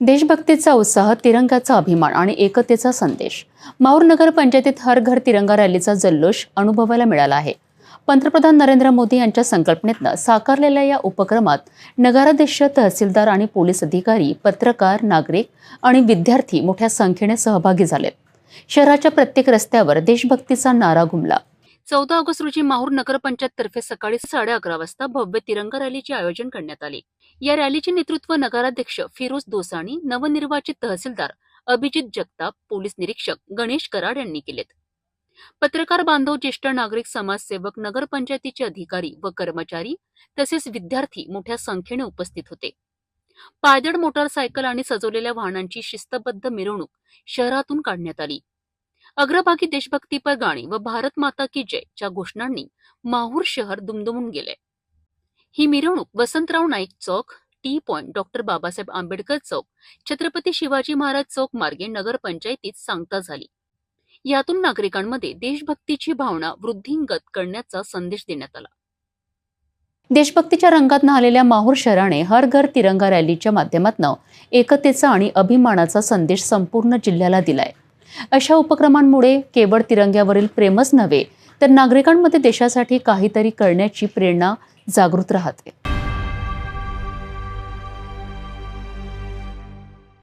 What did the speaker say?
देशभक्तीचा उत्साह तिरंगाचा अभिमान आणि एकतेचा संदेश. माऊर नगर पंचायतीत हर घर तिरंगा रॅलीचा जल्लोष अनुभवायला मिळाला आहे. पंतप्रधान नरेंद्र मोदी यांच्या संकल्पनेतनं साकारलेल्या या उपक्रमात नगराध्यक्ष तहसीलदार आणि पोलीस अधिकारी पत्रकार नागरिक आणि विद्यार्थी मोठ्या संख्येने सहभागी झालेत. शहराच्या प्रत्येक रस्त्यावर देशभक्तीचा नारा घुमला. चौदा ऑगस्ट रोजी माहूर नगरपंचायत तर्फे सकाळी साडे अकरा वाजता भव्य तिरंगा रॅलीचे आयोजन करण्यात आले. या रॅलीचे नेतृत्व नगराध्यक्ष फिरोज दोसाणी नवनिर्वाचित तहसीलदार अभिजित जगताप पोलीस निरीक्षक गणेश कराड यांनी केलेत. पत्रकार बांधव ज्येष्ठ नागरिक समाजसेवक नगरपंचायतीचे अधिकारी व कर्मचारी तसेच विद्यार्थी मोठ्या संख्येने उपस्थित होते. पायदळ मोटारसायकल आणि सजवलेल्या वाहनांची शिस्तबद्ध मिरवणूक शहरातून काढण्यात आली. अग्रभागी देशभक्तीपर गाणी व भारत माता की जय च्या घोषणांनी माहूर शहर दुमदुमून गेले. ही मिरवणूक वसंतराव नाईक चौक T point doctor Babasaheb Ambedkar चौक छत्रपती शिवाजी महाराज चौक मार्गे नगरपंचायतीत सांगता झाली. यातून नागरिकांमध्ये देशभक्तीची भावना वृद्धिंगत करण्याचा संदेश देण्यात आला. देशभक्तीच्या रंगात आलेल्या माहूर शहराने हर घर तिरंगा रॅलीच्या माध्यमातून एकतेचा आणि अभिमानाचा संदेश संपूर्ण जिल्ह्याला दिलाय. अशा उपक्रमांमुळे केवळ तिरंग्यावरील प्रेमच नव्हे तर नागरिकांमध्ये देशासाठी काहीतरी करण्याची प्रेरणा जागृत राहते.